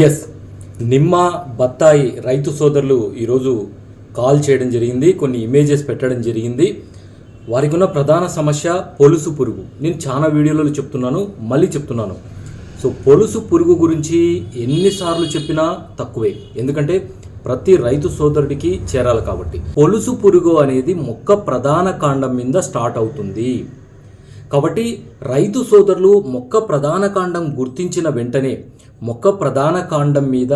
Yes నిమ్మ బత్తాయి రైతు సోదరులు ఈరోజు కాల్ చేయడం జరిగింది కొన్ని ఇమేజెస్ పెట్టడం జరిగింది. వారికి ఉన్న ప్రధాన సమస్య పొలుసు పురుగు. నేను చాలా వీడియోలలో చెప్తున్నాను మళ్ళీ చెప్తున్నాను. సో పొలుసు పురుగు గురించి ఎన్నిసార్లు చెప్పినా తక్కువే. ఎందుకంటే ప్రతి రైతు సోదరుడికి చేరాలి కాబట్టి. పొలుసు పురుగు అనేది మొక్క ప్రధాన కాండం మీద స్టార్ట్ అవుతుంది. కాబట్టి రైతు సోదరులు మొక్క ప్రధాన కాండం గుర్తించిన వెంటనే మొక్క ప్రధాన కాండం మీద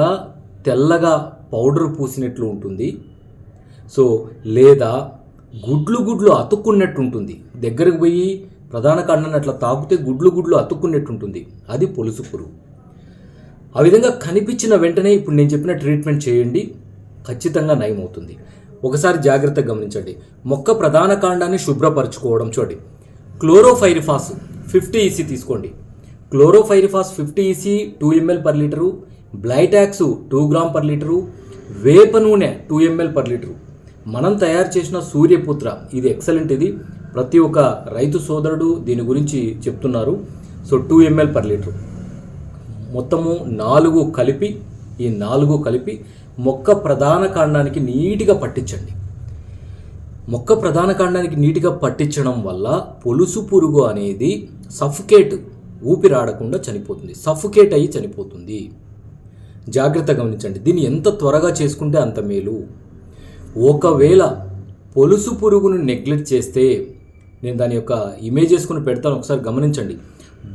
తెల్లగా పౌడర్ పూసినట్లు ఉంటుంది. సో లేదా గుడ్లు గుడ్లు అతుక్కున్నట్టు ఉంటుంది. దగ్గరకు పోయి ప్రధాన కాండాన్ని అట్లా తాకితే గుడ్లు గుడ్లు అతుక్కున్నట్టు ఉంటుంది. అది పొలుసు పురుగు. ఆ విధంగా కనిపించిన వెంటనే ఇప్పుడు నేను చెప్పిన ట్రీట్మెంట్ చేయండి. ఖచ్చితంగా నయమవుతుంది. ఒకసారి జాగ్రత్తగా గమనించండి. మొక్క ప్రధాన కాండాన్ని శుభ్రపరచుకోవడం చూడండి. క్లోరోఫైరిఫాస్ ఫిఫ్టీ ఈసీ తీసుకోండి. Chlorpyrifos fifty EC two ml per litre Blitox two gram per litre వేప నూనె టూ ఎంఎల్ పర్ లీటరు. మనం తయారు చేసిన సూర్యపుత్ర ఇది ఎక్సలెంట్ ఇది. ప్రతి ఒక్క రైతు సోదరుడు దీని గురించి చెప్తున్నారు. So two ml per litre. మొత్తము నాలుగు కలిపి ఈ నాలుగు కలిపి మొక్క ప్రధాన కాండానికి నీట్గా పట్టించండి. మొక్క ప్రధాన కాండానికి నీట్గా పట్టించడం వల్ల పొలుసు పురుగు అనేది సఫికేట్ ఊపిరాడకుండా చనిపోతుంది. సఫుకేట్ అయ్యి చనిపోతుంది. జాగ్రత్త గమనించండి. దీన్ని ఎంత త్వరగా చేసుకుంటే అంత మేలు. ఒకవేళ పొలుసు పురుగును నెగ్లెక్ట్ చేస్తే నేను దాని యొక్క ఇమేజ్ చేసుకుని పెడతాను. ఒకసారి గమనించండి.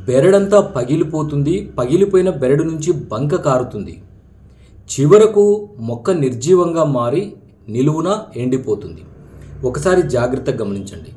బెరడంతా పగిలిపోతుంది. పగిలిపోయిన బెరడు నుంచి బంక కారుతుంది. చివరకు మొక్క నిర్జీవంగా మారి నిలువున ఎండిపోతుంది. ఒకసారి జాగ్రత్తగా గమనించండి.